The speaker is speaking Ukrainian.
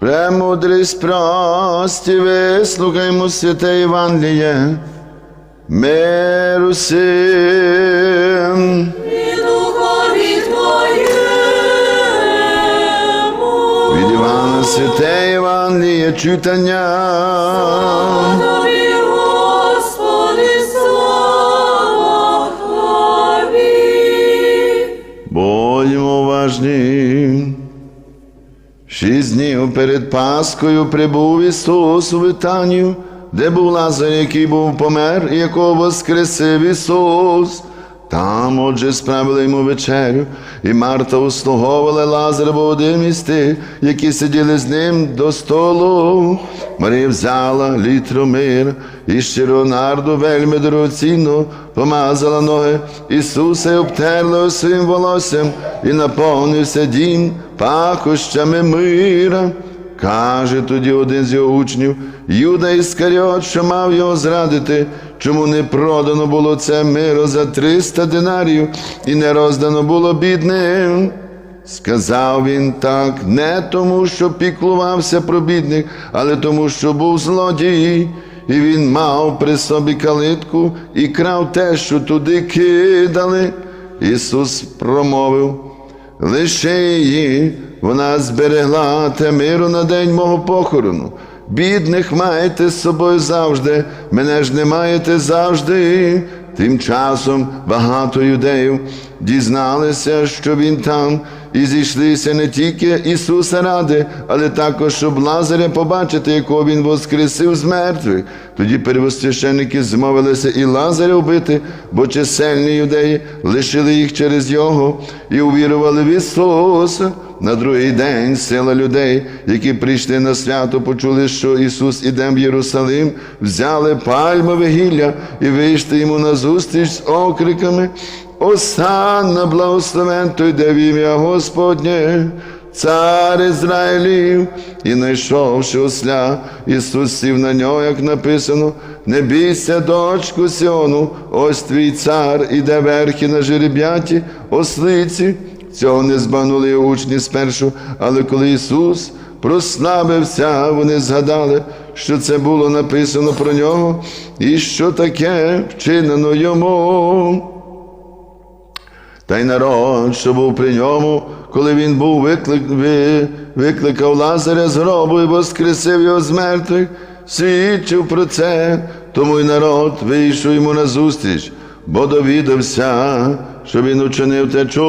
Премудрість прості, вислухаймо святе Євангеліє. Миру син. І духові Твоєму. Від Івана святе Євангеліє читання. Тобі, Господи, слава Тобі. Будьмо уважні. Шість днів перед Паскою прибув Ісус у Витанію, де був Лазар, який був помер, і якого воскресив Ісус. Там, отже, справили йому вечерю, і Марта услуговувала Лазар був один із які сиділи з ним до столу. Марія взяла літру мир і щиро нарду вельми дорогоцінну, помазала ноги Ісуса і обтерла своїм волоссям, і наповнився дім пахощами мира. Каже тоді один з його учнів, Юда Іскаріот, що мав його зрадити, чому не продано було це миро за 300 динарів і не роздано було бідним. Сказав він так не тому, що піклувався про бідних, але тому, що був злодій, і він мав при собі калитку і крав те, що туди кидали. Ісус промовив. Лише її вона зберегла те миру на день мого похорону. Бідних маєте з собою завжди, мене ж не маєте завжди. Тим часом багато юдеїв дізналися, що він там, і зійшлися не тільки Ісуса ради, але також, щоб Лазаря побачити, якого Він воскресив з мертвих. Тоді первосвященники змовилися і Лазаря вбити, бо чисельні юдеї лишили їх через його і увірували в Ісуса. На другий день сила людей, які прийшли на свято, почули, що Ісус іде в Єрусалим, взяли пальмове гілля і вийшли йому назустріч з окриками. Осанна благословен той, де в ім'я Господнє, цар Ізраїлів, і знайшовши осля, Ісус сів на нього, як написано, не бійся, дочку Сіону, ось твій цар, іде верхи на жереб'яті, ослиці. Цього не збанули учні спершу, але коли Ісус прославився, вони згадали, що це було написано про нього, і що таке вчинено йому. Та й народ, що був при ньому, коли він був виклик, ви, викликав Лазаря з гробу і воскресив його з мертвих, свідчив про це, тому й народ вийшов йому назустріч, бо довідався, що він учинив те чудо.